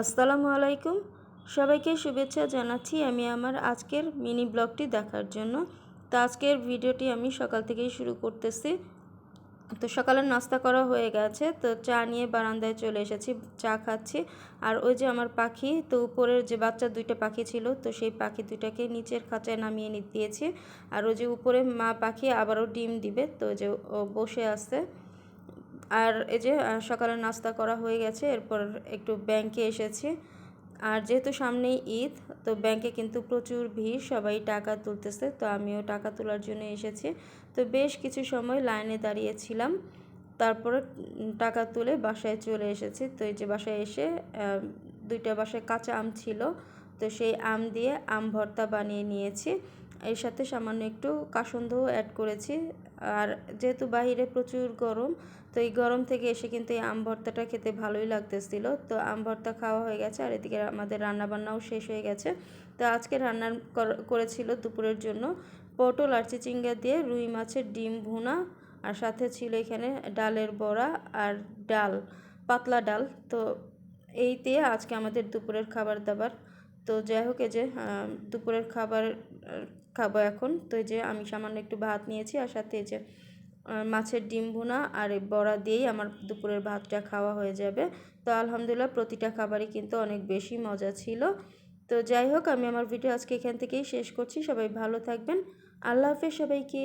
আসসালামু আলাইকুম। সবাইকে শুভেচ্ছা জানাচ্ছি আমি আমার আজকের মিনি ব্লগটি দেখার জন্য। তো আজকের ভিডিওটি আমি সকাল থেকেই শুরু করতেছি। তো সকালের নাস্তা করা হয়ে গেছে। তো চা নিয়ে বারান্দায় চলে এসেছি, চা খাচ্ছি। আর ওই যে আমার পাখি, তো উপরের যে বাচ্চা দুইটা পাখি ছিল, তো সেই পাখি দুইটাকে নিচের খাঁচায় নামিয়ে দিয়েছি। আর ওই যে উপরে মা পাখি আবারও ডিম দিবে, তো যে বসে আছে। আর এই যে সকালে নাস্তা করা হয়ে গেছে, এরপর একটু ব্যাংকে এসেছি। আর যেহেতু সামনেই ঈদ, তো ব্যাংকে কিন্তু প্রচুর ভিড়, সবাই টাকা তুলতেছে, তো আমিও টাকা তোলার জন্য এসেছি। তো বেশ কিছু সময় লাইনে দাঁড়িয়েছিলাম, তারপরে টাকা তুলে বাসায় চলে এসেছি। তো এই যে বাসায় এসে দুইটা বাসায় কাঁচা আম ছিল, তো সেই আম দিয়ে আম ভর্তা বানিয়ে নিয়েছি। এর সাথে সামান্য একটু কাসুন্দাও অ্যাড করেছি। আর যেহেতু বাহিরে প্রচুর গরম, তো এই গরম থেকে এসে কিন্তু এই আম ভর্তাটা খেতে ভালোই লাগতেছিল। তো আম ভর্তা খাওয়া হয়ে গেছে, আর এদিকে আমাদের রান্নাবান্নাও শেষ হয়ে গেছে। তো আজকে রান্না করেছিল দুপুরের জন্য পটল আর চিচিঙ্গা দিয়ে, রুই মাছের ডিম ভুনা, আর সাথে ছিল এখানে ডালের বড়া আর ডাল, পাতলা ডাল। তো এইতে আজকে আমাদের দুপুরের খাবার দাবার। তো যাই হোক, এই যে দুপুরের খাবার খাব এখন। তো এই যে, আমি সামান্য একটু ভাত নিয়েছি আর সাথে এই যে মাছের ডিম ভুনা আর বড়া দিয়েই আমার দুপুরের ভাতটা খাওয়া হয়ে যাবে। তো আলহামদুলিল্লাহ প্রতিটা খাবারই কিন্তু অনেক বেশি মজা ছিল। তো যাই হোক, আমি আমার ভিডিও আজকে এখান থেকেই শেষ করছি। সবাই ভালো থাকবেন। আল্লাহ হাফেজ সবাইকে।